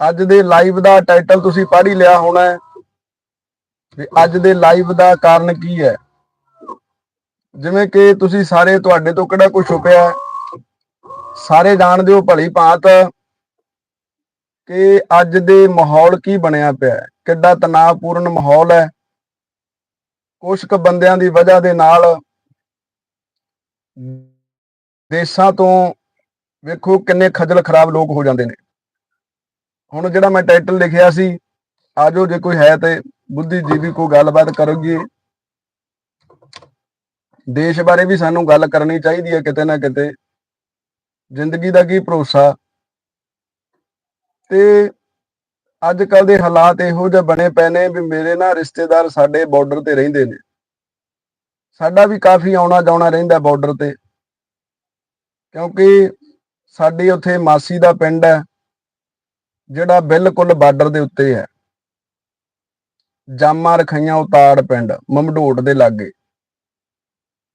ਅੱਜ ਦੇ ਲਾਈਵ ਦਾ ਟਾਈਟਲ ਤੁਸੀਂ ਪੜ੍ਹ ਹੀ ਲਿਆ ਹੋਣਾ ਹੈ। ਵੀ ਅੱਜ ਦੇ ਲਾਈਵ ਦਾ ਕਾਰਨ ਕੀ ਹੈ? ਜਿਵੇਂ ਕਿ ਤੁਸੀਂ ਸਾਰੇ ਤੁਹਾਡੇ ਤੋਂ ਕਿਹੜਾ ਕੁਝ ਛੁਪਿਆ ਸਾਰੇ ਜਾਣਦੇ ਹੋ ਭਲੀ ਭਾਂਤ ਕਿ ਅੱਜ ਦੇ ਮਾਹੌਲ ਕੀ ਬਣਿਆ ਪਿਆ ਹੈ। ਕਿੱਡਾ ਤਣਾਅਪੂਰਨ ਮਾਹੌਲ ਹੈ। ਕੁਝ ਕੁ ਬੰਦਿਆਂ ਦੀ ਵਜ੍ਹਾ ਦੇ ਨਾਲ ਦੇਸ਼ਾਂ ਤੋਂ ਵੇਖੋ ਕਿੰਨੇ ਖਜਲ ਖਰਾਬ ਲੋਕ ਹੋ ਜਾਂਦੇ ਨੇ। ਹੁਣ ਜਿਹੜਾ ਮੈਂ ਟਾਈਟਲ ਲਿਖਿਆ ਸੀ ਆਜੋ ਜੇ ਕੋਈ ਹੈ ਤੇ ਬੁੱਧੀਜੀਵੀ ਕੋਈ ਗੱਲਬਾਤ ਕਰੋਗੇ ਦੇਸ਼ ਬਾਰੇ ਵੀ ਸਾਨੂੰ ਗੱਲ ਕਰਨੀ ਚਾਹੀਦੀ ਹੈ ਕਿਤੇ ਨਾ ਕਿਤੇ। ਜ਼ਿੰਦਗੀ ਦਾ ਕੀ ਭਰੋਸਾ? ਤੇ ਅੱਜ ਕੱਲ ਦੇ ਹਾਲਾਤ ਇਹੋ ਜਿਹੇ ਬਣੇ ਪਏ ਨੇ ਵੀ ਮੇਰੇ ਨਾ ਰਿਸ਼ਤੇਦਾਰ ਸਾਡੇ ਬਾਰਡਰ ਤੇ ਰਹਿੰਦੇ ਨੇ। ਸਾਡਾ ਵੀ ਕਾਫੀ ਆਉਣਾ ਜਾਣਾ ਰਹਿੰਦਾ ਬਾਰਡਰ ਤੇ। ਕਿਉਂਕਿ ਸਾਡੀ ਉੱਥੇ ਮਾਸੀ ਦਾ ਪਿੰਡ ਹੈ। ਜਿਹੜਾ ਬਿਲਕੁਲ ਬਾਰਡਰ ਦੇ ਉੱਤੇ ਹੈ। ਜਾਮਾ ਰਖਈਆਂ ਉਤਾੜ ਪਿੰਡ, ਮਮਡੋਟ ਦੇ ਲਾਗੇ।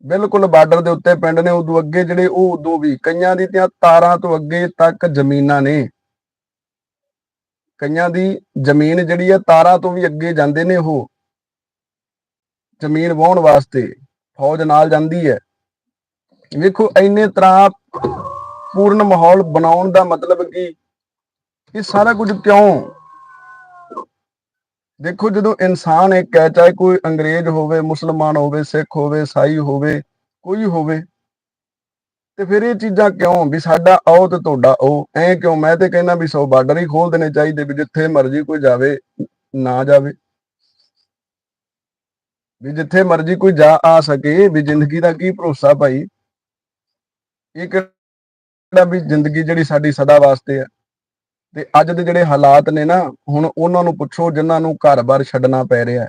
ਬਿਲਕੁਲ ਬਾਰਡਰ ਦੇ ਉੱਤੇ ਪਿੰਡ ਨੇ, ਉਦੋਂ ਅੱਗੇ ਜਿਹੜੇ ਉਹ, ਉਦੋਂ ਵੀ ਕਈਆਂ ਦੀ ਤਾਂ ਤਾਰਾਂ ਤੋਂ ਅੱਗੇ ਤੱਕ ਜ਼ਮੀਨਾਂ ਨੇ। ਕਈਆਂ ਦੀ ਜ਼ਮੀਨ ਜਿਹੜੀ ਹੈ, ਤਾਰਾਂ ਤੋਂ ਵੀ ਅੱਗੇ ਜਾਂਦੇ ਨੇ ਉਹ। ਜ਼ਮੀਨ ਵਾਹੁਣ ਵਾਸਤੇ ਫੌਜ ਨਾਲ ਜਾਂਦੀ ਹੈ। ਵੇਖੋ, ਇੰਨੇ ਤਰ੍ਹਾਂ ਪੂਰਨ ਮਾਹੌਲ ਬਣਾਉਣ ਦਾ ਮਤਲਬ ਕੀ ਇਹ ਸਾਰਾ ਕੁਝ ਕਿਉਂ? ਦੇਖੋ, ਜਦੋਂ ਇਨਸਾਨ ਇੱਕ ਹੈ ਚਾਹੇ ਕੋਈ ਅੰਗਰੇਜ਼ ਹੋਵੇ, ਮੁਸਲਮਾਨ ਹੋਵੇ, ਸਿੱਖ ਹੋਵੇ, ਈਸਾਈ ਹੋਵੇ, ਕੋਈ ਹੋਵੇ, ਤੇ ਫਿਰ ਇਹ ਚੀਜ਼ਾਂ ਕਿਉਂ? ਵੀ ਸਾਡਾ ਆਓ ਤੇ ਤੁਹਾਡਾ ਉਹ। ਐ ਕਿਉਂ? ਮੈਂ ਤੇ ਕਹਿੰਦਾ ਵੀ ਸੋ ਬਾਰਡਰ ਹੀ ਖੋਲ ਦੇਣੇ ਚਾਹੀਦੇ, ਵੀ ਜਿੱਥੇ ਮਰਜ਼ੀ ਕੋਈ ਜਾਵੇ, ਨਾ ਜਾਵੇ। ਵੀ ਜਿੱਥੇ ਮਰਜ਼ੀ ਕੋਈ ਜਾ ਆ ਸਕੇ, ਵੀ ਜ਼ਿੰਦਗੀ ਦਾ ਕੀ ਭਰੋਸਾ ਭਾਈ? ਇਹ ਕਿਹੜਾ ਵੀ ਜ਼ਿੰਦਗੀ ਜਿਹੜੀ ਸਾਡੀ ਸਦਾ ਵਾਸਤੇ ਆ। ਤੇ ਅੱਜ ਦੇ ਜਿਹੜੇ ਹਾਲਾਤ ਨੇ ਨਾ, ਹੁਣ ਉਹਨਾਂ ਨੂੰ ਪੁੱਛੋ ਜਿਨ੍ਹਾਂ ਨੂੰ ਘਰ-ਬਾਰ ਛੱਡਣਾ ਪੈ ਰਿਹਾ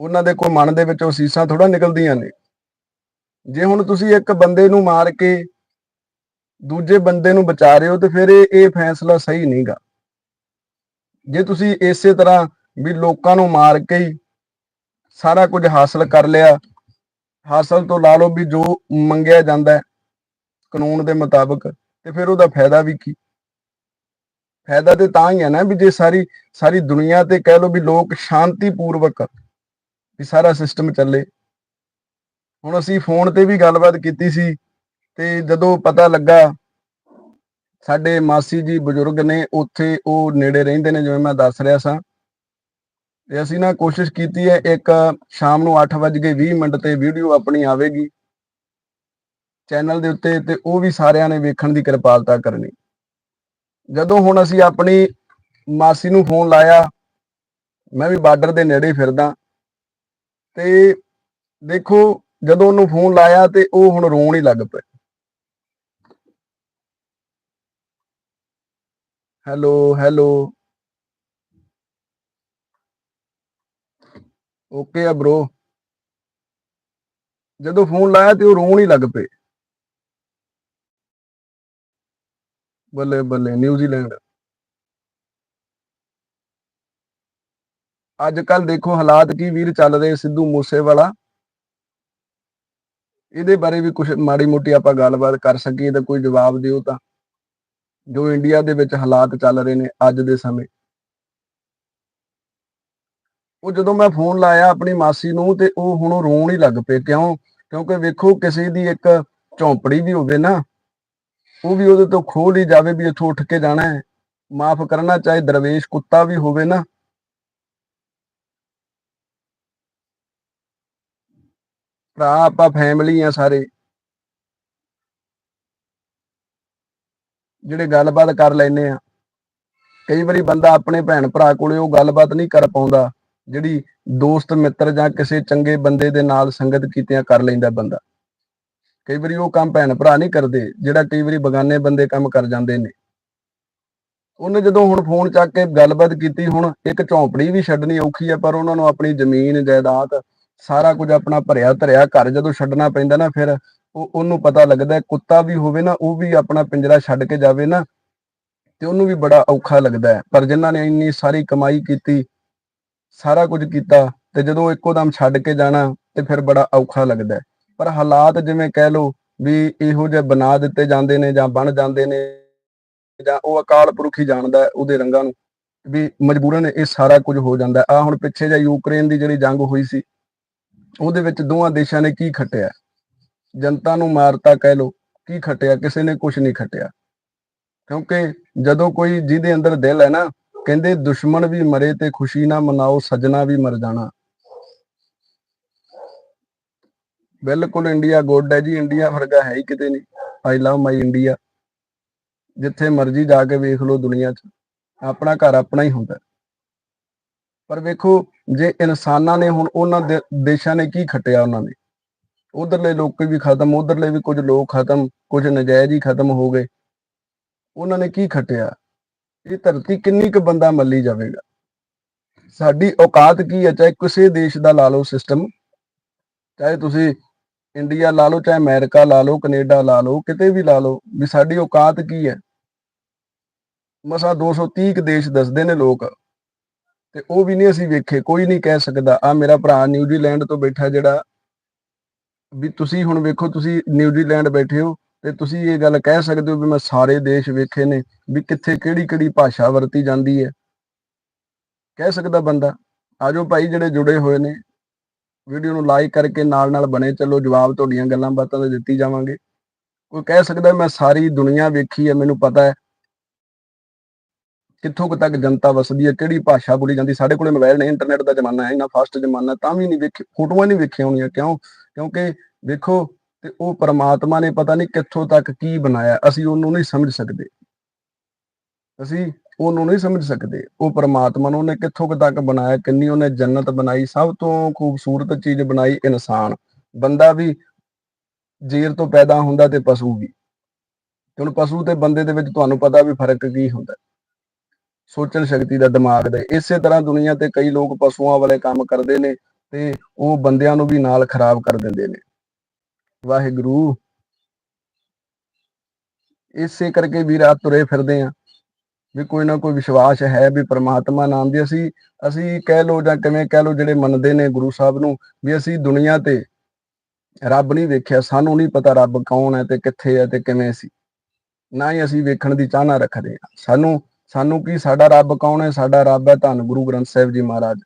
ਉਹਨਾਂ ਦੇ ਕੋਈ ਮਨ ਦੇ ਵਿੱਚੋਂ ਸੀਸਾਂ ਥੋੜਾ ਨਿਕਲਦੀਆਂ ਨੇ। ਜੇ ਹੁਣ ਤੁਸੀਂ ਇੱਕ ਬੰਦੇ ਨੂੰ ਮਾਰ ਕੇ ਦੂਜੇ ਬੰਦੇ ਨੂੰ ਬਚਾ ਰਹੇ ਹੋ, ਤੇ ਫਿਰ ਇਹ ਇਹ ਫੈਸਲਾ ਸਹੀ ਨਹੀਂਗਾ ਜੇ ਤੁਸੀਂ ਇਸੇ ਤਰ੍ਹਾਂ ਵੀ ਲੋਕਾਂ ਨੂੰ ਮਾਰ ਕੇ ਹੀ ਸਾਰਾ ਕੁਝ ਹਾਸਲ ਕਰ ਲਿਆ, ਹਾਸਲ ਤੋਂ ਲਾ ਲਓ ਵੀ ਜੋ ਮੰਗਿਆ ਜਾਂਦਾ ਹੈ ਕਾਨੂੰਨ ਦੇ ਮੁਤਾਬਕ, ਤੇ ਫਿਰ ਉਹਦਾ ਫਾਇਦਾ ਵੀ ਕੀ? ਫਾਇਦਾ ਤੇ ਤਾਂ ਹੀ ਹੈ ਨਾ ਵੀ ਜੇ ਸਾਰੀ ਸਾਰੀ ਦੁਨੀਆ ਤੇ ਕਹਿ ਲਓ ਵੀ ਲੋਕ ਸ਼ਾਂਤੀ ਪੂਰਵਕ ਵੀ ਸਾਰਾ ਸਿਸਟਮ ਚੱਲੇ। ਹੁਣ ਅਸੀਂ ਫੋਨ ਤੇ ਵੀ ਗੱਲਬਾਤ ਕੀਤੀ ਸੀ ਤੇ ਜਦੋਂ ਪਤਾ ਲੱਗਾ, ਸਾਡੇ ਮਾਸੀ ਜੀ ਬਜ਼ੁਰਗ ਨੇ ਉੱਥੇ ਉਹ ਨੇੜੇ ਰਹਿੰਦੇ ਨੇ ਜਿਵੇਂ ਮੈਂ ਦੱਸ ਰਿਹਾ ਸਾਂ। ਤੇ ਅਸੀਂ ਨਾ ਕੋਸ਼ਿਸ਼ ਕੀਤੀ ਹੈ ਇੱਕ ਸ਼ਾਮ ਨੂੰ 8:20 ਮਿੰਟ ਤੇ ਵੀਡੀਓ ਆਪਣੀ ਆਵੇਗੀ। ਚੈਨਲ ਦੇ ਉੱਤੇ ਤੇ ਉਹ ਵੀ ਸਾਰਿਆਂ ਨੇ ਵੇਖਣ ਦੀ ਕਿਰਪਾਲਤਾ ਕਰਨੀ। ਜਦੋਂ ਹੁਣ ਅਸੀਂ ਆਪਣੀ ਮਾਸੀ ਨੂੰ ਫੋਨ ਲਾਇਆ, ਮੈਂ ਵੀ ਬਾਰਡਰ ਦੇ ਨੇੜੇ ਫਿਰਦਾ। ਤੇ ਦੇਖੋ, ਜਦੋਂ ਉਹਨੂੰ ਫੋਨ ਲਾਇਆ ਤੇ ਉਹ ਹੁਣ ਰੋਣ ਹੀ ਲੱਗ ਪਏ। Hello hello. ਓਕੇ ਆ ਬ్రో ਜਦੋਂ ਫੋਨ ਲਾਇਆ ਤੇ ਉਹ ਰੋਣ ਹੀ ਲੱਗ ਪਏ। ਬੱਲੇ ਬੱਲੇ ਨਿਊਜ਼ੀਲੈਂਡ ਅੱਜ ਕੱਲ ਦੇਖੋ ਹਾਲਾਤ ਕੀ ਵੀਰ ਚੱਲ ਰਹੇ, ਸਿੱਧੂ ਮੂਸੇਵਾਲਾ। ਇਹਦੇ ਬਾਰੇ ਵੀ ਕੁਝ ਮਾੜੀ ਮੋਟੀ ਆਪਾਂ ਗੱਲਬਾਤ ਕਰ ਸਕੀਏ ਤਾਂ ਕੋਈ ਜਵਾਬ ਦਿਓ ਤਾਂ। ਜੋ ਇੰਡੀਆ ਦੇ ਵਿੱਚ ਹਾਲਾਤ ਚੱਲ ਰਹੇ ਨੇ ਅੱਜ ਦੇ ਸਮੇਂ। ਉਹ ਜਦੋਂ ਮੈਂ ਫੋਨ ਲਾਇਆ ਆਪਣੀ ਮਾਸੀ ਨੂੰ ਤੇ ਉਹ ਹੁਣ ਰੋਣ ਹੀ ਲੱਗ ਪਏ। ਕਿਉਂ? ਕਿਉਂਕਿ ਵੇਖੋ ਕਿਸੇ ਦੀ ਇੱਕ ਝੌਂਪੜੀ ਵੀ ਹੋਵੇ ਨਾ ਉਹ ਵੀ ਉਹਦੇ ਤੋਂ ਖੋਲ ਲਈ ਜਾਵੇ ਵੀ ਇੱਥੋਂ ਉੱਠ ਕੇ ਜਾਣਾ ਹੈ। ਮਾਫ ਕਰਨਾ ਚਾਹੇ ਦਰਵੇਸ਼ ਕੁੱਤਾ ਵੀ ਹੋਵੇ ਨਾ। ਭਰਾ, ਆਪਾਂ ਫੈਮਿਲੀ ਆ ਸਾਰੇ। ਜਿਹੜੇ ਗੱਲਬਾਤ ਕਰ ਲੈਨੇ ਆ। ਕਈ ਵਾਰੀ ਬੰਦਾ ਆਪਣੇ ਭੈਣ ਭਰਾ ਕੋਲੇ ਉਹ ਗੱਲਬਾਤ ਨਹੀਂ ਕਰ ਪਾਉਂਦਾ। ਜਿਹੜੀ ਦੋਸਤ, ਮਿੱਤਰ ਜਾਂ ਕਿਸੇ ਚੰਗੇ ਬੰਦੇ ਦੇ ਨਾਲ ਸੰਗਤ ਕੀਤਿਆਂ ਕਰ ਲੈਂਦਾ ਬੰਦਾ। ਕਈ ਵਾਰੀ ਉਹ ਕੰਮ ਭੈਣ ਭਰਾ ਨਹੀਂ ਕਰਦੇ, ਜਿਹੜਾ ਕਈ ਵਾਰੀ ਬਗਾਨੇ ਬੰਦੇ ਕੰਮ ਕਰ ਜਾਂਦੇ ਨੇ। ਉਹਨੇ ਜਦੋਂ ਹੁਣ ਫੋਨ ਚੱਕ ਕੇ ਗੱਲਬਾਤ ਕੀਤੀ, ਹੁਣ ਇੱਕ ਝੌਂਪੜੀ ਵੀ ਛੱਡਣੀ ਔਖੀ ਹੈ ਪਰ ਉਹਨਾਂ ਨੂੰ ਆਪਣੀ ਜ਼ਮੀਨ, ਜਾਇਦਾਦ ਸਾਰਾ ਕੁਝ ਆਪਣਾ ਭਰਿਆ ਧਰਿਆ ਘਰ ਜਦੋਂ ਛੱਡਣਾ ਪੈਂਦਾ ਨਾ, ਫਿਰ ਉਹ, ਉਹਨੂੰ ਪਤਾ ਲੱਗਦਾ ਕੁੱਤਾ ਵੀ ਹੋਵੇ ਨਾ, ਉਹ ਵੀ ਆਪਣਾ ਪਿੰਜਰਾ ਛੱਡ ਕੇ ਜਾਵੇ ਨਾ, ਤੇ ਉਹਨੂੰ ਵੀ ਬੜਾ ਔਖਾ ਲੱਗਦਾ ਹੈ। ਪਰ ਜਿਨ੍ਹਾਂ ਨੇ ਇੰਨੀ ਸਾਰੀ ਕਮਾਈ ਕੀਤੀ, ਸਾਰਾ ਕੁਝ ਕੀਤਾ, ਤੇ ਜਦੋਂ ਇੱਕੋ ਦਮ ਛੱਡ ਕੇ ਜਾਣਾ, ਤੇ ਫਿਰ ਬੜਾ ਔਖਾ ਲੱਗਦਾ ਪਰ ਹਾਲਾਤ ਜਿਵੇਂ ਕਹਿ ਲਓ ਵੀ ਇਹੋ ਜਿਹੇ ਬਣਾ ਦਿੱਤੇ ਜਾਂਦੇ ਨੇ ਜਾਂ ਬਣ ਜਾਂਦੇ ਨੇ ਜਾਂ ਉਹ ਅਕਾਲ ਪੁਰਖ ਹੀ ਜਾਣਦਾ ਉਹਦੇ ਰੰਗਾਂ ਨੂੰ, ਵੀ ਮਜਬੂਰਨ ਇਹ ਸਾਰਾ ਕੁਝ ਹੋ ਜਾਂਦਾ ਆ ਹੁਣ ਪਿੱਛੇ ਜਿਹਾ ਯੂਕਰੇਨ ਦੀ ਜਿਹੜੀ ਜੰਗ ਹੋਈ ਸੀ, ਉਹਦੇ ਵਿੱਚ ਦੋਵਾਂ ਦੇਸ਼ਾਂ ਨੇ ਕੀ ਖੱਟਿਆ? ਜਨਤਾ ਨੂੰ ਮਾਰਤਾ ਕਹਿ ਲੋ ਕੀ ਖੱਟਿਆ? ਕਿਸੇ ਨੇ ਕੁਝ ਨਹੀਂ ਖੱਟਿਆ। ਕਿਉਂਕਿ ਜਦੋਂ ਕੋਈ ਜਿਹਦੇ ਅੰਦਰ ਦਿਲ ਹੈ ਨਾ, ਕਹਿੰਦੇ ਦੁਸ਼ਮਣ ਵੀ ਮਰੇ ਤੇ ਖੁਸ਼ੀ ਨਾ ਮਨਾਓ, ਸਜਣਾ ਵੀ ਮਰ ਜਾਣਾ। ਬਿਲਕੁਲ ਇੰਡੀਆ ਗੁੱਡ ਹੈ ਜੀ, ਇੰਡੀਆ ਵਰਗਾ ਹੈ ਹੀ ਕਿਤੇ ਨਹੀਂ। ਆਈ ਲਵ ਮਾਈ ਇੰਡੀਆ ਜਿੱਥੇ ਮਰਜ਼ੀ ਜਾ ਕੇ ਵੇਖ ਲਓ ਦੁਨੀਆ 'ਚ, ਆਪਣਾ ਘਰ ਆਪਣਾ ਹੀ ਹੁੰਦਾ। ਪਰ ਵੇਖੋ, ਜੇ ਇਨਸਾਨਾਂ ਨੇ ਹੁਣ ਉਹਨਾਂ ਦੇ ਦੇਸ਼ਾਂ ਨੇ ਕੀ ਖੱਟਿਆ ਉਹਨਾਂ ਨੇ? ਉਧਰਲੇ ਲੋਕ ਵੀ ਖਤਮ, ਉਧਰਲੇ ਵੀ ਕੁਝ ਲੋਕ ਖਤਮ, ਕੁਝ ਨਜਾਇਜ਼ ਹੀ ਖਤਮ ਹੋ ਗਏ। ਉਹਨਾਂ ਨੇ ਕੀ ਖੱਟਿਆ? ਇਹ ਧਰਤੀ ਕਿੰਨੀ ਕੁ ਬੰਦਾ ਮੱਲੀ ਜਾਵੇਗਾ? ਸਾਡੀ ਔਕਾਤ ਕੀ ਹੈ? ਚਾਹੇ ਕਿਸੇ ਦੇਸ਼ ਦਾ ਲਾ ਲਓ ਸਿਸਟਮ ਚਾਹੇ ਤੁਸੀਂ ਇੰਡੀਆ ਲਾ ਲਓ, ਚਾਹੇ ਅਮਰੀਕਾ ਲਾ ਲਓ, ਕੈਨੇਡਾ ਲਾ ਲਓ, ਕਿਤੇ ਵੀ ਲਾ ਲਓ, ਵੀ ਸਾਡੀ ਔਕਾਤ ਕੀ ਹੈ? ਮਸਾ 230 ਕੁ ਦੇਸ਼ ਦੱਸਦੇ ਨੇ ਲੋਕ, ਤੇ ਉਹ ਵੀ ਨਹੀਂ ਅਸੀਂ ਵੇਖੇ, ਕੋਈ ਨਹੀਂ ਕਹਿ ਸਕਦਾ ਆ ਮੇਰਾ ਭਰਾ ਨਿਊਜ਼ੀਲੈਂਡ ਤੋਂ ਬੈਠਾ ਜਿਹੜਾ, ਵੀ ਤੁਸੀਂ ਹੁਣ ਵੇਖੋ, ਤੁਸੀਂ ਨਿਊਜ਼ੀਲੈਂਡ ਬੈਠੇ ਹੋ, ਤੇ ਤੁਸੀਂ ਇਹ ਗੱਲ ਕਹਿ ਸਕਦੇ ਹੋ ਵੀ ਮੈਂ ਸਾਰੇ ਦੇਸ਼ ਵੇਖੇ ਨੇ, ਵੀ ਕਿੱਥੇ ਕਿਹੜੀ ਕਿਹੜੀ ਭਾਸ਼ਾ ਵਰਤੀ ਜਾਂਦੀ ਹੈ। ਕਹਿ ਸਕਦਾ ਬੰਦਾ ਆਜੋ ਭਾਈ ਜਿਹੜੇ ਜੁੜੇ ਹੋਏ ਨੇ ਵੀਡੀਓ ਨੂੰ ਲਾਈਕ ਕਰਕੇ ਨਾਲ ਨਾਲ ਬਣੇ ਚੱਲੋ, ਜਵਾਬ ਤੁਹਾਡੀਆਂ ਗੱਲਾਂ ਬਾਤਾਂ ਦੇ ਦਿੱਤੀ ਜਾਵਾਂਗੇ। ਕੋਈ ਕਹਿ ਸਕਦਾ ਮੈਂ ਸਾਰੀ ਦੁਨੀਆ ਵੇਖੀ ਹੈ, ਮੈਨੂੰ ਪਤਾ ਹੈ। ਕਿੱਥੋਂ ਕੁ ਤੱਕ ਜਨਤਾ ਵਸਦੀ ਹੈ, ਕਿਹੜੀ ਭਾਸ਼ਾ ਬੋਲੀ ਜਾਂਦੀ, ਸਾਡੇ ਕੋਲੇ ਮੋਬਾਈਲ ਨਹੀਂ ਇੰਟਰਨੈਟ ਦਾ ਜ਼ਮਾਨਾ ਹੈ, ਇੰਨਾ ਫਾਸਟ ਜ਼ਮਾਨਾ, ਤਾਂ ਵੀ ਨਹੀਂ ਵੇਖੇ, ਫੋਟੋਆਂ ਨਹੀਂ ਵੇਖੀਆਂ ਹੋਣੀਆਂ, ਕਿਉਂ? ਕਿਉਂਕਿ ਵੇਖੋ ਤੇ ਉਹ ਪਰਮਾਤਮਾ ਨੇ ਪਤਾ ਨਹੀਂ ਕਿੱਥੋਂ ਤੱਕ ਕੀ ਬਣਾਇਆ, ਅਸੀਂ ਉਹਨੂੰ ਨਹੀਂ ਸਮਝ ਸਕਦੇ। ਅਸੀਂ ਉਹਨੂੰ ਨਹੀਂ ਸਮਝ ਸਕਦੇ। ਉਹ ਪਰਮਾਤਮਾ ਨੂੰ ਉਹਨੇ ਕਿੱਥੋਂ ਤੱਕ ਬਣਾਇਆ, ਕਿੰਨੀ ਉਹਨੇ ਜੰਨਤ ਬਣਾਈ, ਸਭ ਤੋਂ ਖੂਬਸੂਰਤ ਚੀਜ਼ ਬਣਾਈ ਇਨਸਾਨ। ਬੰਦਾ ਵੀ ਜੀਰ ਤੋਂ ਪੈਦਾ ਹੁੰਦਾ ਤੇ ਪਸ਼ੂ ਵੀ। ਹੁਣ ਪਸ਼ੂ ਤੇ ਬੰਦੇ ਦੇ ਵਿੱਚ ਤੁਹਾਨੂੰ ਪਤਾ ਵੀ ਫ਼ਰਕ ਕੀ ਹੁੰਦਾ। ਸੋਚਣ ਸ਼ਕਤੀ ਦਾ ਦਿਮਾਗ ਦਾ। ਇਸੇ ਤਰ੍ਹਾਂ ਦੁਨੀਆ ਤੇ ਕਈ ਲੋਕ ਪਸ਼ੂਆਂ ਵਾਲੇ ਕੰਮ ਕਰਦੇ ਨੇ ਤੇ ਉਹ ਬੰਦਿਆਂ ਨੂੰ ਵੀ ਨਾਲ ਖਰਾਬ ਕਰ ਦਿੰਦੇ ਨੇ। ਵਾਹਿਗੁਰੂ। ਇਸੇ ਕਰਕੇ ਵੀ ਰਾਤ ਤੁਰੇ ਫਿਰਦੇ ਆ। ਵੀ ਕੋਈ ਨਾ ਕੋਈ ਵਿਸ਼ਵਾਸ ਹੈ ਵੀ ਪ੍ਰਮਾਤਮਾ ਨਾਮ ਦੀ ਅਸੀਂ ਅਸੀਂ ਕਹਿ ਲੋ ਜਾਂ ਕਿਵੇਂ ਕਹਿ ਲੋ ਜਿਹੜੇ ਮੰਨਦੇ ਨੇ ਗੁਰੂ ਸਾਹਿਬ ਨੂੰ ਵੀ ਅਸੀਂ ਦੁਨੀਆ ਤੇ ਰੱਬ ਨਹੀਂ ਵੇਖਿਆ, ਸਾਨੂੰ ਨਹੀਂ ਪਤਾ ਰੱਬ ਕੌਣ ਹੈ ਤੇ ਕਿੱਥੇ ਹੈ ਤੇ ਕਿਵੇਂ ਸੀ। ਨਾ ਹੀ ਅਸੀਂ ਵੇਖਣ ਦੀ ਚਾਹਨਾ ਰੱਖਦੇ ਹਾਂ। ਸਾਨੂੰ ਸਾਨੂੰ ਕੀ ਸਾਡਾ ਰੱਬ ਕੌਣ ਹੈ, ਸਾਡਾ ਰੱਬ ਹੈ ਧੰਨ ਗੁਰੂ ਗ੍ਰੰਥ ਸਾਹਿਬ ਜੀ ਮਹਾਰਾਜ।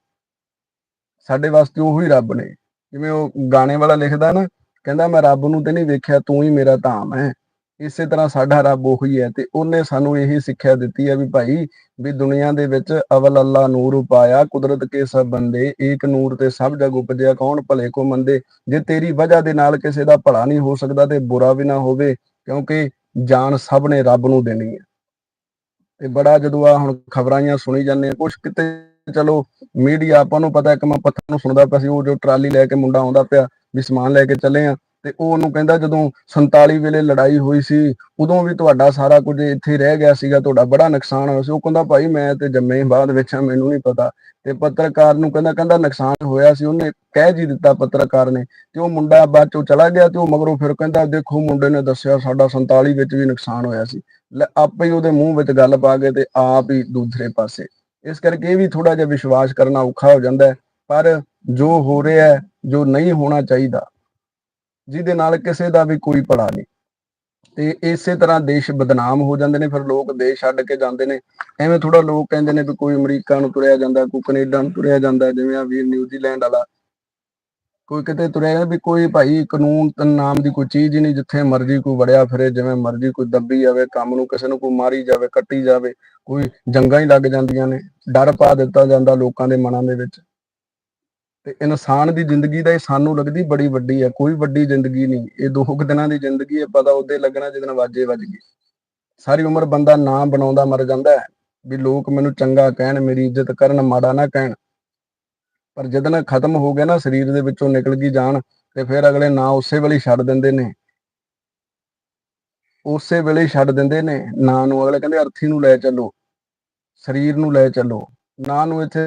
ਸਾਡੇ ਵਾਸਤੇ ਉਹੀ ਰੱਬ ਨੇ। ਜਿਵੇਂ ਉਹ ਗਾਣੇ ਵਾਲਾ ਲਿਖਦਾ ਨਾ, ਕਹਿੰਦਾ ਮੈਂ ਰੱਬ ਨੂੰ ਤੇ ਨਹੀਂ ਵੇਖਿਆ, ਤੂੰ ਹੀ ਮੇਰਾ ਧਾਮ ਹੈ। ਇਸੇ ਤਰ੍ਹਾਂ ਸਾਡਾ ਰੱਬ ਉਹੀ ਹੈ ਤੇ ਉਹਨੇ ਸਾਨੂੰ ਇਹੀ ਸਿੱਖਿਆ ਦਿੱਤੀ ਹੈ ਵੀ ਭਾਈ ਵੀ ਦੁਨੀਆ ਦੇ ਵਿੱਚ ਅਵਲ ਅੱਲਾ ਨੂਰ ਉਪਾਇਆ, ਕੁਦਰਤ ਕੇ ਸਭ ਬੰਦੇ, ਏਕ ਨੂਰ ਤੇ ਸਭ ਜਗ ਉਪਜਿਆ, ਕੌਣ ਭਲੇ ਕੋ ਮੰਦੇ? ਜੇ ਤੇਰੀ ਵਜ੍ਹਾ ਦੇ ਨਾਲ ਕਿਸੇ ਦਾ ਭਲਾ ਨਹੀਂ ਹੋ ਸਕਦਾ ਤੇ ਬੁਰਾ ਵੀ ਨਾ ਹੋਵੇ, ਕਿਉਂਕਿ ਜਾਨ ਸਭ ਨੇ ਰੱਬ ਨੂੰ ਦੇਣੀ ਹੈ। ਤੇ ਬੜਾ ਜਦੋਂ ਆ ਹੁਣ ਖਬਰਾਂ ਸੁਣੀ ਜਾਂਦੇ ਆ ਕੁਛ ਕਿਤੇ ਚਲੋ ਮੀਡੀਆ ਆਪਾਂ ਨੂੰ ਪਤਾ ਇੱਕ ਮੈਂ ਪੱਥਰ ਨੂੰ ਸੁਣਦਾ ਪਿਆ ਸੀ, ਉਹ ਜੋ ਟਰਾਲੀ ਲੈ ਕੇ ਮੁੰਡਾ ਆਉਂਦਾ ਪਿਆ, ਵੀ ਸਮਾਨ ਲੈ ਕੇ ਚੱਲੇ ਆ ਤੇ ਉਹ ਉਹਨੂੰ ਕਹਿੰਦਾ ਜਦੋਂ 47 ਵੇਲੇ ਲੜਾਈ ਹੋਈ ਸੀ, ਉਦੋਂ ਵੀ ਤੁਹਾਡਾ ਸਾਰਾ ਕੁਝ ਇੱਥੇ ਰਹਿ ਗਿਆ ਸੀਗਾ, ਤੁਹਾਡਾ ਬੜਾ ਨੁਕਸਾਨ ਹੋਇਆ ਸੀ। ਉਹ ਕਹਿੰਦਾ, ਭਾਈ ਮੈਂ ਤੇ ਜੰਮੇ ਬਾਅਦ ਵਿੱਚ ਮੈਨੂੰ ਨਹੀਂ ਪਤਾ। ਤੇ ਪੱਤਰਕਾਰ ਨੂੰ ਕਹਿੰਦਾ ਕਹਿੰਦਾ ਨੁਕਸਾਨ ਹੋਇਆ ਸੀ। ਉਹਨੇ ਕਹਿ ਜੀ ਦਿੱਤਾ ਪੱਤਰਕਾਰ ਨੇ ਤੇ ਉਹ ਮੁੰਡਾ ਬਾਅਦ ਚੋਂ ਚਲਾ ਗਿਆ ਤੇ ਉਹ ਮਗਰੋਂ ਫਿਰ ਕਹਿੰਦਾ, ਦੇਖੋ, ਮੁੰਡੇ ਨੇ ਦੱਸਿਆ ਸਾਡਾ 47 ਵਿੱਚ ਵੀ ਨੁਕਸਾਨ ਹੋਇਆ ਸੀ। ਲੈ, ਆਪੇ ਹੀ ਉਹਦੇ ਮੂੰਹ ਵਿੱਚ ਗੱਲ ਪਾ ਕੇ ਤੇ ਆਪ ਹੀ ਦੂਸਰੇ ਪਾਸੇ। ਇਸ ਕਰਕੇ ਇਹ ਵੀ ਥੋੜਾ ਜਿਹਾ ਵਿਸ਼ਵਾਸ ਕਰਨਾ ਔਖਾ ਹੋ ਜਾਂਦਾ ਪਰ ਜੋ ਹੋ ਰਿਹਾ ਜੋ ਨਹੀਂ ਹੋਣਾ ਚਾਹੀਦਾ ਜਿਹਦੇ ਨਾਲ ਕਿਸੇ ਦਾ ਵੀ ਕੋਈ ਭਲਾ ਨਹੀਂ। ਤੇ ਇਸੇ ਤਰ੍ਹਾਂ ਦੇਸ਼ ਬਦਨਾਮ ਹੋ ਜਾਂਦੇ ਨੇ, ਫਿਰ ਲੋਕ ਦੇਸ਼ ਛੱਡ ਕੇ ਜਾਂਦੇ ਨੇ। ਐਵੇਂ ਥੋੜਾ ਲੋਕ ਕਹਿੰਦੇ ਨੇ ਵੀ ਕੋਈ ਅਮਰੀਕਾ ਨੂੰ ਤੁਰਿਆ ਜਾਂਦਾ, ਕੋਈ ਕੈਨੇਡਾ ਨੂੰ ਤੁਰਿਆ ਜਾਂਦਾ, ਜਿਵੇਂ ਆ ਵੀਰ ਨਿਊਜ਼ੀਲੈਂਡ ਵਾਲਾ। ਕੋਈ ਕਿਤੇ ਤੁਰਿਆ ਵੀ ਕੋਈ ਭਾਈ ਕਾਨੂੰਨ ਤੇ ਨਾਮ ਦੀ ਕੋਈ ਚੀਜ਼ ਹੀ ਨਹੀਂ, ਜਿੱਥੇ ਮਰਜ਼ੀ ਕੋਈ ਵੜਿਆ ਫਿਰੇ, ਜਿਵੇਂ ਮਰਜ਼ੀ ਕੋਈ ਦੱਬੀ ਜਾਵੇ, ਕੰਮ ਨੂੰ ਕਿਸੇ ਨੂੰ ਕੋਈ ਮਾਰੀ ਜਾਵੇ, ਕੱਟੀ ਜਾਵੇ, ਕੋਈ ਜੰਗਾਂ ਹੀ ਲੱਗ ਜਾਂਦੀਆਂ ਨੇ, ਡਰ ਪਾ ਦਿੱਤਾ ਜਾਂਦਾ ਲੋਕਾਂ ਦੇ ਮਨਾਂ ਦੇ ਵਿੱਚ। ਤੇ ਇਨਸਾਨ ਦੀ ਜ਼ਿੰਦਗੀ ਦਾ ਇਹ ਸਾਨੂੰ ਲੱਗਦੀ ਬੜੀ ਵੱਡੀ ਹੈ, ਕੋਈ ਵੱਡੀ ਜ਼ਿੰਦਗੀ ਨਹੀਂ। ਇਹ ਦੋ ਕੁ ਦਿਨਾਂ ਦੀ ਜ਼ਿੰਦਗੀ ਹੈ, ਪਤਾ ਉਹਦੇ ਲੱਗਣਾ ਜਦੋਂ ਵਾਜੇ ਵੱਜ ਗਏ ਸਾਰੀ ਉਮਰ ਬੰਦਾ ਨਾਂ ਬਣਾਉਂਦਾ ਮਰ ਜਾਂਦਾ ਹੈ, ਵੀ ਲੋਕ ਮੈਨੂੰ ਚੰਗਾ ਕਹਿਣ, ਮੇਰੀ ਇੱਜ਼ਤ ਕਰਨ, ਮਾੜਾ ਨਾ ਕਹਿਣ। ਪਰ ਜਦੋਂ ਖਤਮ ਹੋ ਗਿਆ ਨਾ, ਸਰੀਰ ਦੇ ਵਿੱਚੋਂ ਨਿਕਲ ਗਈ ਜਾਨ, ਤੇ ਫਿਰ ਅਗਲੇ ਨਾ ਉਸੇ ਵੇਲੇ ਛੱਡ ਦਿੰਦੇ ਨੇ। ਉਸੇ ਵੇਲੇ ਛੱਡ ਦਿੰਦੇ ਨੇ, ਨਾਂ ਨੂੰ ਅਗਲੇ ਕਹਿੰਦੇ ਅਰਥੀ ਨੂੰ ਲੈ ਚੱਲੋ, ਸਰੀਰ ਨੂੰ ਲੈ ਚੱਲੋ। ਨਾਂ ਨੂੰ ਇੱਥੇ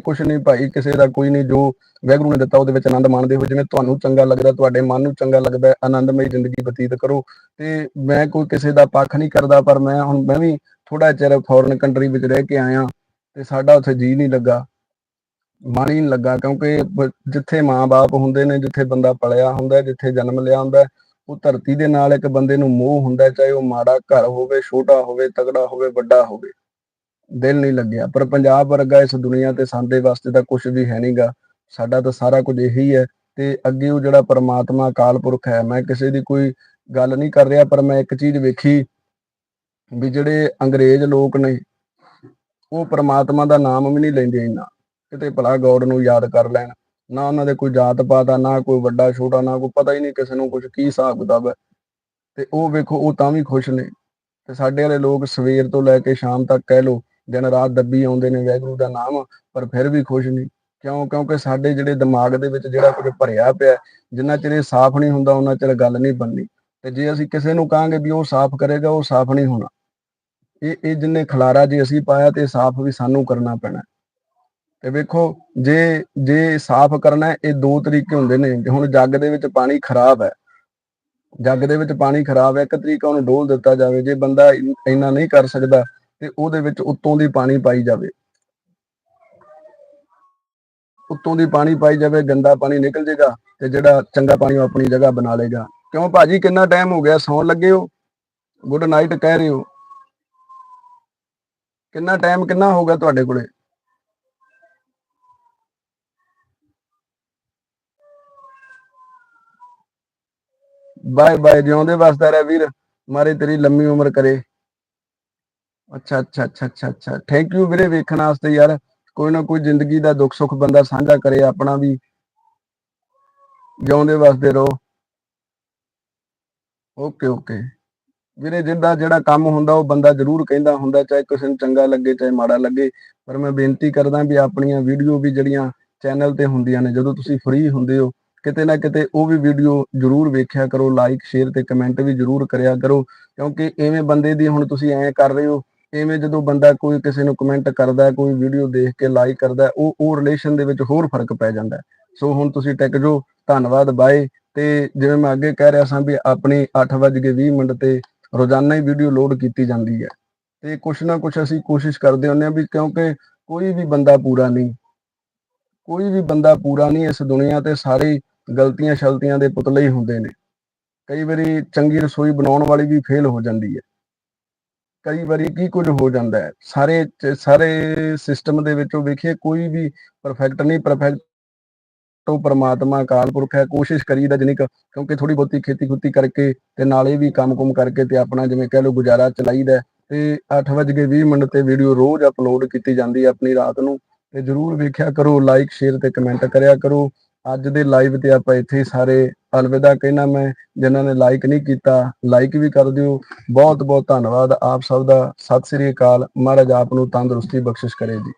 ਕੁਛ ਨਹੀਂ ਭਾਈ, ਕਿਸੇ ਦਾ ਕੋਈ ਨਹੀਂ, ਜੋ ਵੈਗਰੂ ਨੇ ਦਿੱਤਾ ਉਹਦੇ ਵਿੱਚ ਆਨੰਦ ਮਾਣਦੇ ਹੋ ਜਿਵੇਂ ਤੁਹਾਨੂੰ ਚੰਗਾ ਲੱਗਦਾ, ਤੁਹਾਡੇ ਮਨ ਨੂੰ ਚੰਗਾ ਲੱਗਦਾ ਆਨੰਦਮਈ ਜ਼ਿੰਦਗੀ ਬਤੀਤ ਕਰੋ। ਤੇ ਮੈਂ ਕੋਈ ਕਿਸੇ ਦਾ ਪੱਖ ਨਹੀਂ ਕਰਦਾ, ਪਰ ਮੈਂ ਹੁਣ, ਮੈਂ ਵੀ ਥੋੜਾ ਚਿਰ ਫੋਰਨ ਕੰਟਰੀ ਵਿੱਚ ਰਹਿ ਕੇ ਆਇਆ ਤੇ ਸਾਡਾ ਉੱਥੇ ਜੀ ਨਹੀਂ ਲੱਗਾ, ਮਨ ਹੀ ਨਹੀਂ ਲੱਗਾ, ਕਿਉਂਕਿ ਜਿੱਥੇ ਮਾਂ-ਬਾਪ ਹੁੰਦੇ ਨੇ, ਜਿੱਥੇ ਬੰਦਾ ਪਲਿਆ ਹੁੰਦਾ ਜਿੱਥੇ ਜਨਮ ਲਿਆ ਹੁੰਦਾ ਉਹ ਧਰਤੀ ਦੇ ਨਾਲ ਇੱਕ ਬੰਦੇ ਨੂੰ ਮੋਹ ਹੁੰਦਾ ਚਾਹੇ ਉਹ ਮਾੜਾ ਘਰ ਹੋਵੇ, ਛੋਟਾ ਹੋਵੇ ਤਗੜਾ ਹੋਵੇ, ਵੱਡਾ ਹੋਵੇ। ਦਿਲ ਨਹੀਂ ਲੱਗਿਆ। ਪਰ ਪੰਜਾਬ ਵਰਗਾ ਇਸ ਦੁਨੀਆ ਤੇ ਸਾਡੇ ਵਾਸਤੇ ਤਾਂ ਕੁਝ ਵੀ ਹੈ ਨਹੀਂਗਾ ਸਾਡਾ ਤਾਂ ਸਾਰਾ ਕੁਝ ਇਹੀ ਹੈ ਤੇ ਅੱਗੇ ਉਹ ਜਿਹੜਾ ਪਰਮਾਤਮਾ ਅਕਾਲ ਪੁਰਖ ਹੈ, ਮੈਂ ਕਿਸੇ ਦੀ ਕੋਈ ਗੱਲ ਨਹੀਂ ਕਰ ਰਿਹਾ, ਪਰ ਮੈਂ ਇੱਕ ਚੀਜ਼ ਵੇਖੀ ਵੀ ਜਿਹੜੇ ਅੰਗਰੇਜ਼ ਲੋਕ ਨੇ, ਉਹ ਪਰਮਾਤਮਾ ਦਾ ਨਾਮ ਵੀ ਨਹੀਂ ਲੈਂਦੇ ਇੰਨਾ। ਕਿਤੇ ਭਲਾ ਗੋਡ ਨੂੰ ਯਾਦ ਕਰ ਲੈਣ, ਨਾ ਉਹਨਾਂ ਦੇ ਕੋਈ ਜਾਤ ਪਾਤ ਆ, ਨਾ ਕੋਈ ਵੱਡਾ ਛੋਟਾ, ਨਾ ਕੋਈ ਪਤਾ ਹੀ ਨਹੀਂ ਕਿਸੇ ਨੂੰ ਕੁਝ ਕੀ ਹਿਸਾਬ ਕਿਤਾਬ ਹੈ। ਤੇ ਉਹ ਵੇਖੋ, ਉਹ ਤਾਂ ਵੀ ਖੁਸ਼ ਨੇ। ਤੇ ਸਾਡੇ ਵਾਲੇ ਲੋਕ ਸਵੇਰ ਤੋਂ ਲੈ ਕੇ ਸ਼ਾਮ ਤੱਕ ਕਹਿ ਲੋ ਦਿਨ ਰਾਤ ਦੱਬੀ ਆਉਂਦੇ ਨੇ ਵੈਗਰੂ ਦਾ ਨਾਮ, ਪਰ ਫਿਰ ਵੀ ਖੁਸ਼ ਨਹੀਂ। ਕਿਉਂ? ਕਿਉਂਕਿ ਸਾਡੇ ਜਿਹੜੇ ਦਿਮਾਗ ਦੇ ਵਿੱਚ ਜਿਹੜਾ ਕੁਝ ਭਰਿਆ ਪਿਆ, ਜਿੰਨਾ ਚਿਰ ਇਹ ਸਾਫ਼ ਨਹੀਂ ਹੁੰਦਾ, ਉਹਨਾਂ ਚਿਰ ਗੱਲ ਨਹੀਂ ਬਣਨੀ। ਤੇ ਜੇ ਅਸੀਂ ਕਿਸੇ ਨੂੰ ਕਹਾਂਗੇ ਵੀ ਉਹ ਸਾਫ਼ ਕਰੇਗਾ, ਉਹ ਸਾਫ਼ ਨਹੀਂ ਹੋਣਾ। ਇਹ ਇਹ ਜਿੰਨੇ ਖਲਾਰਾ ਜੇ ਅਸੀਂ ਪਾਇਆ, ਤੇ ਸਾਫ਼ ਵੀ ਸਾਨੂੰ ਕਰਨਾ ਪੈਣਾ। ਤੇ ਵੇਖੋ, ਜੇ ਜੇ ਸਾਫ਼ ਕਰਨਾ ਇਹ ਦੋ ਤਰੀਕੇ ਹੁੰਦੇ ਨੇ। ਹੁਣ ਜੱਗ ਦੇ ਵਿੱਚ ਪਾਣੀ ਖਰਾਬ ਹੈ, ਜੱਗ ਦੇ ਵਿੱਚ ਪਾਣੀ ਖਰਾਬ ਹੈ, ਇੱਕ ਤਰੀਕਾ ਉਹਨੂੰ ਡੋਲ ਦਿੱਤਾ ਜਾਵੇ। ਜੇ ਬੰਦਾ ਇੰਨਾ ਨਹੀਂ ਕਰ ਸਕਦਾ ਤੇ ਉਹਦੇ ਵਿੱਚ ਉੱਤੋਂ ਦੀ ਪਾਣੀ ਪਾਈ ਜਾਵੇ। ਉੱਤੋਂ ਦੀ ਪਾਣੀ ਪਾਈ ਜਾਵੇ, ਗੰਦਾ ਪਾਣੀ ਨਿਕਲ ਜਾਏਗਾ ਤੇ ਜਿਹੜਾ ਚੰਗਾ ਪਾਣੀ ਉਹ ਆਪਣੀ ਜਗ੍ਹਾ ਬਣਾ ਲੇਗਾ। ਕਿਉਂ ਭਾਜੀ, ਕਿੰਨਾ ਟਾਈਮ ਹੋ ਗਿਆ? ਸੌਣ ਲੱਗੇ ਹੋ? ਗੁੱਡ ਨਾਈਟ ਕਹਿ ਰਹੇ ਹੋ। ਕਿੰਨਾ ਟਾਈਮ ਕਿੰਨਾ ਹੋ ਗਿਆ ਤੁਹਾਡੇ ਕੋਲੇ? ਬਾਏ ਬਾਏ ਜਿਉਂਦੇ ਵਸਦਾ ਰਹਿ ਵੀਰ। ਮਾਰੇ ਤੇਰੀ ਲੰਮੀ ਉਮਰ ਕਰੇ। ਅੱਛਾ ਅੱਛਾ ਅੱਛਾ ਅੱਛਾ ਅੱਛਾ। ਥੈਂਕ ਯੂ ਵੀਰੇ ਵੇਖਣ ਵਾਸਤੇ ਯਾਰ। ਕੋਈ ਨਾ ਕੋਈ ਜ਼ਿੰਦਗੀ ਦਾ ਦੁੱਖ ਸੁੱਖ ਬੰਦਾ ਸਾਂਝਾ ਕਰੇ, ਆਪਣਾ ਵੀ। ਜਿਉਂਦੇ ਵਸਦੇ ਰਹੋ। ਓਕੇ ਓਕੇ ਵੀਰੇ ਜਿੱਦਾਂ ਜਿਹੜਾ ਕੰਮ ਹੁੰਦਾ, ਉਹ ਬੰਦਾ ਜ਼ਰੂਰ ਕਹਿੰਦਾ ਹੁੰਦਾ, ਚਾਹੇ ਕਿਸੇ ਨੂੰ ਚੰਗਾ ਲੱਗੇ, ਚਾਹੇ ਮਾੜਾ ਲੱਗੇ। ਪਰ ਮੈਂ ਬੇਨਤੀ ਕਰਦਾ ਵੀ ਆਪਣੀਆਂ ਵੀਡੀਓ ਵੀ ਜਿਹੜੀਆਂ ਚੈਨਲ ਤੇ ਹੁੰਦੀਆਂ ਨੇ, ਜਦੋਂ ਤੁਸੀਂ ਫ੍ਰੀ ਹੁੰਦੇ ਹੋ, ਕਿਤੇ ਨਾ ਕਿਤੇ ਉਹ ਵੀ ਵੀਡੀਓ ਜ਼ਰੂਰ ਵੇਖਿਆ ਕਰੋ ਲਾਈਕ ਸ਼ੇਅਰ ਤੇ ਕਮੈਂਟ ਵੀ ਜ਼ਰੂਰ ਕਰਿਆ ਕਰੋ। ਕਿਉਂਕਿ ਐਵੇਂ ਬੰਦੇ ਦੀ ਹੁਣ ਤੁਸੀਂ ਐਂ ਕਰ ਰਹੇ ਹੋ ਐਵੇਂ ਜਦੋਂ ਬੰਦਾ ਕੋਈ ਕਿਸੇ ਨੂੰ ਕਮੈਂਟ ਕਰਦਾ, ਕੋਈ ਵੀਡੀਓ ਦੇਖ ਕੇ ਲਾਈਕ ਕਰਦਾ, ਉਹ ਉਹ ਰਿਲੇਸ਼ਨ ਦੇ ਵਿੱਚ ਹੋਰ ਫ਼ਰਕ ਪੈ ਜਾਂਦਾ ਸੋ ਹੁਣ ਤੁਸੀਂ ਟਿਕ ਜੋ ਧੰਨਵਾਦ ਬਾਏ ਤੇ ਜਿਵੇਂ ਮੈਂ ਅੱਗੇ ਕਹਿ ਰਿਹਾ ਸਾਂ ਵੀ ਆਪਣੀ 8:20 ਮਿੰਟ ਤੇ ਰੋਜ਼ਾਨਾ ਹੀ ਵੀਡੀਓ ਲੋਡ ਕੀਤੀ ਜਾਂਦੀ ਹੈ। ਤੇ ਕੁਛ ਨਾ ਕੁਛ ਅਸੀਂ ਕੋਸ਼ਿਸ਼ ਕਰਦੇ ਹੁੰਦੇ ਹਾਂ ਵੀ ਕਿਉਂਕਿ ਕੋਈ ਵੀ ਬੰਦਾ ਪੂਰਾ ਨਹੀਂ, ਕੋਈ ਵੀ ਬੰਦਾ ਪੂਰਾ ਨਹੀਂ ਇਸ ਦੁਨੀਆ ਤੇ, ਸਾਰੇ ਗਲਤੀਆਂ ਸ਼ਲਤੀਆਂ ਦੇ ਪੁਤਲੇ ਹੀ ਹੁੰਦੇ ਨੇ। ਕਈ ਵਾਰੀ ਚੰਗੀ ਰਸੋਈ ਬਣਾਉਣ ਵਾਲੀ ਵੀ ਫੇਲ ਹੋ ਜਾਂਦੀ ਹੈ। ਕਈ ਵਾਰੀ ਕੀ ਕੁਝ ਹੋ ਜਾਂਦਾ ਹੈ, ਸਾਰੇ ਸਾਰੇ ਸਿਸਟਮ ਦੇ ਵਿੱਚੋਂ ਵੇਖੀਏ, ਕੋਈ ਵੀ ਪਰਫੈਕਟ ਨਹੀਂ ਪਰਫੈਕਟ ਤੋਂ ਪਰਮਾਤਮਾ ਅਕਾਲ ਪੁਰਖ ਹੈ, ਕੋਸ਼ਿਸ਼ ਕਰੀਦਾ ਜਿੰਨੀ ਕਿਉਂਕਿ ਥੋੜੀ ਬਹੁਤੀ ਖੇਤੀ ਖੁੱਤੀ ਕਰਕੇ ਤੇ ਨਾਲੇ ਵੀ ਕੰਮ-ਕੁਮ ਕਰਕੇ ਤੇ ਆਪਣਾ ਜਿਵੇਂ ਕਹਿ ਲਓ ਗੁਜ਼ਾਰਾ ਚਲਾਈਦਾ ਹੈ। ਤੇ 8:20 ਮਿੰਟ ਤੇ ਵੀਡੀਓ ਰੋਜ਼ ਅਪਲੋਡ ਕੀਤੀ ਜਾਂਦੀ ਹੈ ਆਪਣੀ ਰਾਤ ਨੂੰ, ਤੇ ਜਰੂਰ ਵੇਖਿਆ ਕਰੋ ਲਾਈਕ ਸ਼ੇਅਰ ਤੇ ਕਮੈਂਟ ਕਰਿਆ ਕਰੋ ਅੱਜ ਦੇ ਲਾਈਵ ਤੇ ਆਪਾਂ ਇੱਥੇ ਹੀ ਸਾਰੇ ਅਲਵਿਦਾ ਕਹਿਣਾ ਮੈਂ, ਜਿਨ੍ਹਾਂ ਨੇ ਲਾਈਕ ਨਹੀਂ ਕੀਤਾ ਲਾਈਕ ਵੀ ਕਰ ਦਿਓ। ਬਹੁਤ ਬਹੁਤ ਧੰਨਵਾਦ। ਆਪ ਸਭ ਦਾ ਸਤਿ ਸ੍ਰੀ ਅਕਾਲ। ਮਹਾਰਾਜ ਆਪ ਨੂੰ ਤੰਦਰੁਸਤੀ ਬਖਸ਼ਿਸ਼ ਕਰੇ ਜੀ।